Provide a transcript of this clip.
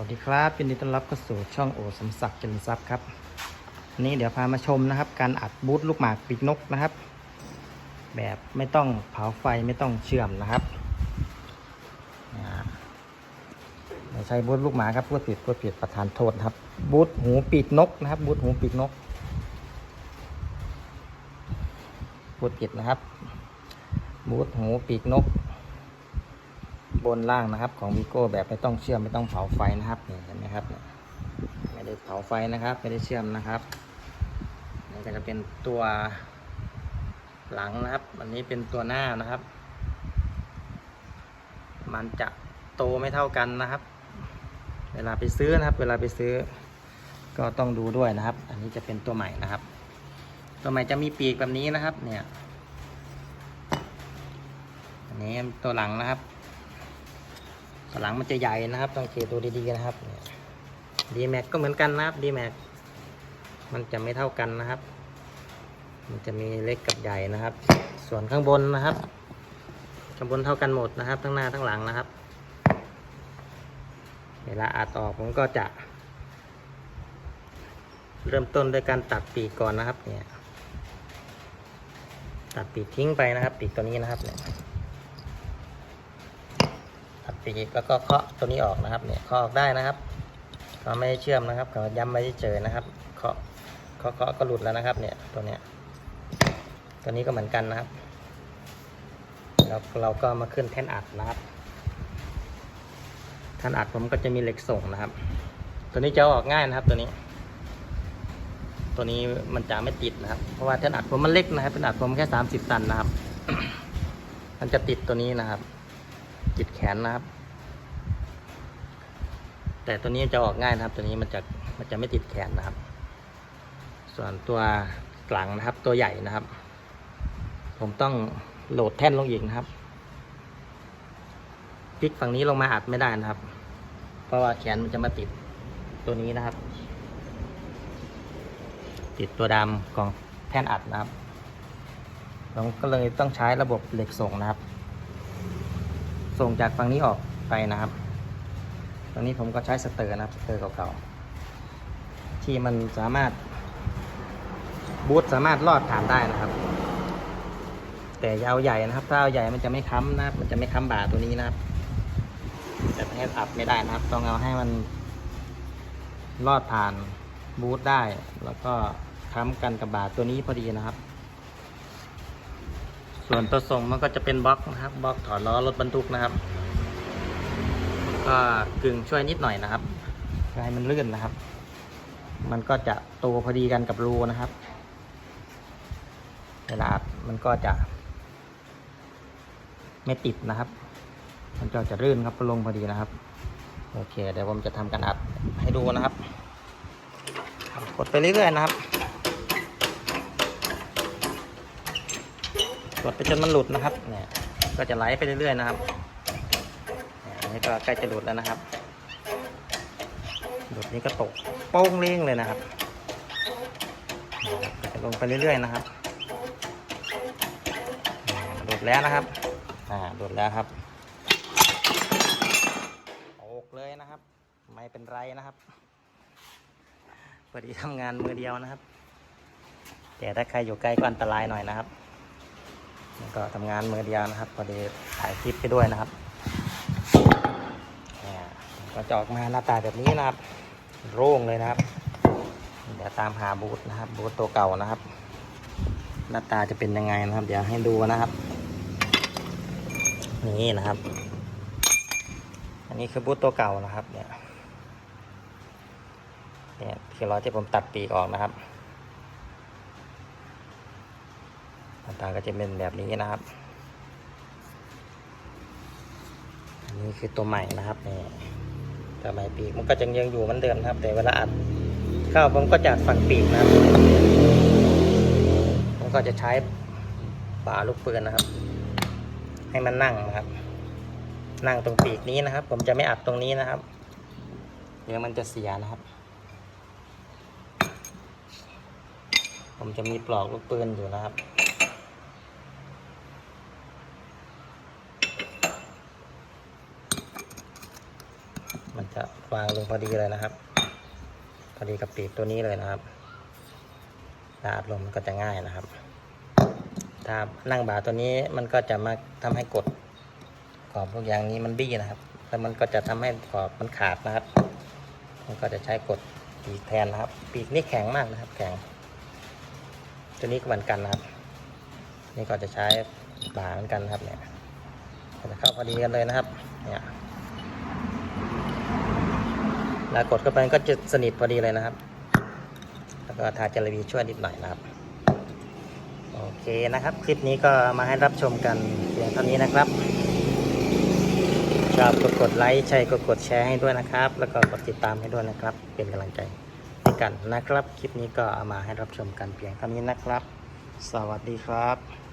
วัสดีครับยินดีต้อนรับเข้าสู่ช่องโอสมศักดิ์เจริญทรัพย์ครับวันนี้เดี๋ยวพามาชมนะครับ การอัดบูทลูกหมากปีกนกนะครับ แบบไม่ต้องเผาไฟไม่ต้องเชื่อมนะครับอ่าเราใช้บูทลูกหมาครับพูดผิดพูดผิดประธานโทษครับ บูทหูปีกนกนะครับ บูทหูปีกนกพูดผิดนะครับ บูทหูปีกนก บนล่างนะครับ ของวีโก้แบบไม่ต้องเชื่อมไม่ต้องเผาไฟนะครับเนี่เห็นไหมครับไม่ได้เผาไฟนะครับ ไม่ได้เชื่อมนะครับนี่ก็จะเป็นตัวหลังนะครับ อันนี้เป็นตัวหน้านะครับ มันจะโตไม่เท่ากันนะครับ เวลาไปซื้อนะครับ เวลาไปซื้อ ก็ต้องดูด้วยนะครับ อันนี้จะเป็นตัวใหม่นะครับ ตัวใหม่จะมีปีกแบบนี้นะครับ เนี่ยอันนี้ตัวหลังนะครับ หลังมันจะใหญ่นะครับต้องเกดูดีๆนะครับดีแม็กก็เหมือนกันนะครับดีแม็กมันจะไม่เท่ากันนะครับ มันจะมีเล็กกับใหญ่นะครับ ส่วนข้างบนนะครับ ข้างบนเท่ากันหมดนะครับ ทั้งหน้าทั้งหลังนะครับ เวลาอัดออกผมก็จะ เริ่มต้นด้วยการตัดปีกก่อนนะครับ เนี่ย ตัดปีกทิ้งไปนะครับ ปีกตัวนี้นะครับเนี่ย ฟีกแล้วก็เคาะตัวนี้ออกนะครับ เนี่ยเคาะออกได้นะครับเขาไม่เชื่อมนะครับเขาย้ำไม่เจอนะครับ เคาะเคาะเคาะก็หลุดแล้วนะครับ เนี่ยตัวเนี้ยตัวนี้ก็เหมือนกันนะครับแล้วเราก็มาขึ้นแท่นอัดนะครับแท่นอัดผมก็จะมีเหล็กส่งนะครับ ตัวนี้จะอออกง่ายนะครับ ตัวนี้ ตัวนี้มันจะไม่ติดนะครับ เพราะว่าแท่นอัดผมมันเล็กนะครับแท่นอัดผมแค่สามสิบตันนะครับ มันจะติดตัวนี้นะครับ ติดแขนนะครับ แต่ตัวนี้จะออกง่ายนะครับ ตัวนี้มันจะมันจะไม่ติดแขนนะครับ ส่วนตัวหลังนะครับ ตัวใหญ่นะครับ ผมต้องโหลดแท่นลงอีกนะครับพลิกฝั่งนี้ลงมาอัดไม่ได้นะครับ เพราะว่าแขนมันจะมาติดตัวนี้นะครับ ติดตัวดำของแท่นอัดนะครับผมก็เลยต้องใช้ระบบเหล็กส่งนะครับ ส่งจากฝั่งนี้ออกไปนะครับ ตรงนี้ผมก็ใช้สเตอร์นะครับสเตอร์เก่าๆที่มันสามารถบูทสามารถลอดผ่านได้นะครับ แต่ยาวใหญ่นะครับ ถ้าเอาใหญ่มันจะไม่ค้ำนะครับ มันจะไม่ค้ำบ่าตัวนี้นะครับแต่ให้อัดไม่ได้นะครับ ต้องเอาให้มันลอดผ่านบูทได้ แล้วก็ค้ำกันกับบาตัวนี้พอดีนะครับ ส่วนตัวส่งมันก็จะเป็นบล็อกนะครับบล็อกถอดล้อรถบรรทุกนะครับ ก็กึ่งช่วยนิดหน่อยนะครับเพื่อให้มันลื่นนะครับ มันก็จะโตพอดีกันกับรูนะครับ เวลาอัดมันก็จะ ไม่ติดนะครับ มันก็จะลื่นครับลงพอดีนะครับ โอเค เดี๋ยวผมจะทำการอัดให้ดูนะครับกดไปเรื่อยๆนะครับ กดไปจนมันหลุดนะครับเนี่ยก็จะไหลไปเรื่อยๆนะครับอันนี้ก็ใกล้จะหลุดแล้วนะครับ หลุดนี้ก็ตกโป้งเลี้ยงเลยนะครับจะลงไปเรื่อยๆนะครับหลุดแล้วนะครับอ่าหลุดแล้วครับโอกเลยนะครับ ไม่เป็นไรนะครับพอดีทำงานมือเดียวนะครับ แต่ถ้าใครอยู่ใกล้ก็อันตรายหน่อยนะครับ ก็ทำงานมือเดียวนะครับพอดีถ่ายคลิปไปด้วยนะครับเนี่ยก็จะออกมาหน้าตาแบบนี้นะครับโร่งเลยนะครับ เดี๋ยวตามหาบูธนะครับ บูธตัวเก่านะครับ หน้าตาจะเป็นยังไงนะครับ เดี๋ยวให้ดูนะครับ นี่นะครับ อันนี้คือบูธตัวเก่านะครับ เนี่ยเนี่ยคือล้อที่ผมตัดปีกออกนะครับ หน้าตาก็จะเป็นแบบนี้นะครับ อันนี้คือตัวใหม่นะครับนี่ตัวใหม่ปีกมันก็จะยังอยู่เหมือนเดิมนะครับ แต่เวลาอัดเข้าผมก็จะอัดฝั่งปีกนะครับผมก็จะใช้ฝาลูกปืนนะครับ ให้มันนั่งนะครับ นั่งตรงปีกนี้นะครับ ผมจะไม่อัดตรงนี้นะครับ เดี๋ยวมันจะเสียนะครับผมจะมีปลอกลูกปืนอยู่นะครับ มันจะวางลงพอดีเลยนะครับ พอดีกับปีกตัวนี้เลยนะครับถ้าดลมมันก็จะง่ายนะครับ ถ้านั่งบ่าตัวนี้มันก็จะมาทำให้กดขอบพวกอย่างนี้มันบี้นะครับแล้วมันก็จะทำให้ขอบมันขาดนะครับ มันก็จะใช้กดปีกแทนนะครับ ปีกนี่แข็งมากนะครับ แข็ง ตัวนี้ก็เหมือนกันนะครับ นี่ก็จะใช้บ่าเหมือนกันครับเนี่ยจะเข้าพอดีกันเลยนะครับ เนี่ย แล้วกดเข้าไปก็จะสนิทพอดีเลยนะครับ แล้วก็ทาเจลาบีช่วยนิดหน่อยนะครับ โอเคนะครับ คลิปนี้ก็มาให้รับชมกันเพียงเท่านี้นะครับชอบกดกดไลค์ใช่ก็กดแชร์ให้ด้วยนะครับ แล้วก็กดติดตามให้ด้วยนะครับ เป็นกำลังใจให้กันนะครับ คลิปนี้ก็เอามาให้รับชมกันเพียงเท่านี้นะครับ สวัสดีครับ